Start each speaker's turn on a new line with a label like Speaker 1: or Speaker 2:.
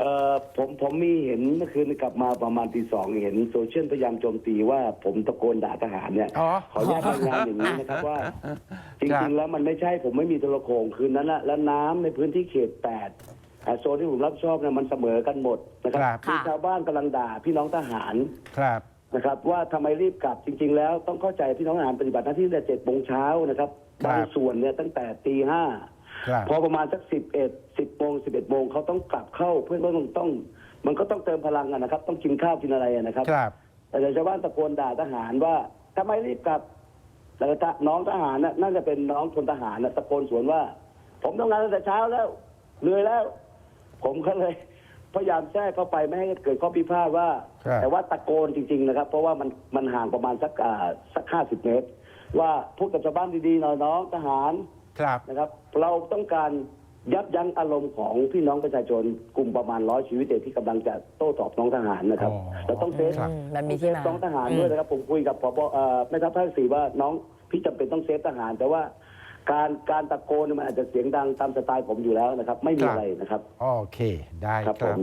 Speaker 1: เอ่อผมผมมีเห็นเมื่อคืนกลับมาประมาณตีสองเห็นโซเชียลพยายามโจมตีว่าผมตะโกนด่าทหารเนี่ย
Speaker 2: อ๋อ
Speaker 1: ขออนุญาตรายงานอย่างนี้นะครับว่า จ
Speaker 2: ครั
Speaker 1: ริง
Speaker 2: บ
Speaker 1: ๆแล้วมันไม่ใช่ผมไม่มีโทรโขงคืนนั้นนะและน้ำในพื้นที่เขตแปดอ่าโซนที่ผมรับผิดชอบเนี่ยมันเสมอกันหมดนะครับ
Speaker 2: ครับ
Speaker 1: มีชาวบ้านกำลังด่าพี่น้องทหาร
Speaker 2: ครับ
Speaker 1: นะครับว่าทำไมรีบกลับจริง ๆ แล้วต้องเข้าใจพี่น้องทหารปฏิบัติหน้าที่ตั้งแต่เจ็ดโมงเช้านะครับ
Speaker 2: ครับ
Speaker 1: บางส่วนเนี่ยตั้งแต่ตีห้า
Speaker 2: ครับ
Speaker 1: พอประมาณสักสิบเอ็ดสิบโมงสิบเอ็ดโมงเขาต้องกลับเข้า เพื่อว่าต้องต้อง มันก็ต้องเติมพลังอะนะครับ ต้องกินข้าวกินอะไรอะนะครับ
Speaker 2: ครับ
Speaker 1: แต่ชาวบ้านตะโกนด่าทหารว่าทำไมรีบกลับแต่น้องทหารน่ะน่าจะเป็นน้องพลทหารน่ะตะโกนสวนว่า ผมทำงานตั้งแต่เช้าแล้วเหนื่อยแล้ว ผมก็เลย พยายามแทรกเข้าไปไม่ให้เกิดข้อพิพาทว่า
Speaker 2: ครับ
Speaker 1: แต่ว่าตะโกนจริง ๆ นะครับ เพราะว่ามันมันห่างประมาณสักอ่าสักห้าสิบเมตร ว่าพูดกับชาวบ้านดีๆหน่อยน้องทหาร
Speaker 2: ครับ
Speaker 1: นะครับ เราต้องการยับยั้งอารมณ์ของพี่น้องประชาชนกลุ่มประมาณร้อยชีวิตเองที่กำลังจะโต้ตอบน้องทหารนะครับ
Speaker 2: อ๋อ
Speaker 1: เราต้องเซฟ
Speaker 2: ครับ
Speaker 3: อืมมันมีที่มา
Speaker 1: น้องทหารด้วยนะครับผมคุยกับพบเอ่อแม่ทัพภาคสี่ว่าน้องพี่จำเป็นต้องเซฟทหาร แต่ว่าการการตะโกนเนี่ยมันอาจจะเสียงดังตามสไตล์ผมอยู่แล้วนะครับ ไม่มี
Speaker 2: ครับ
Speaker 1: อะไรนะครับ
Speaker 2: โอเค ได้
Speaker 1: ครับ
Speaker 2: ครับ
Speaker 1: ผม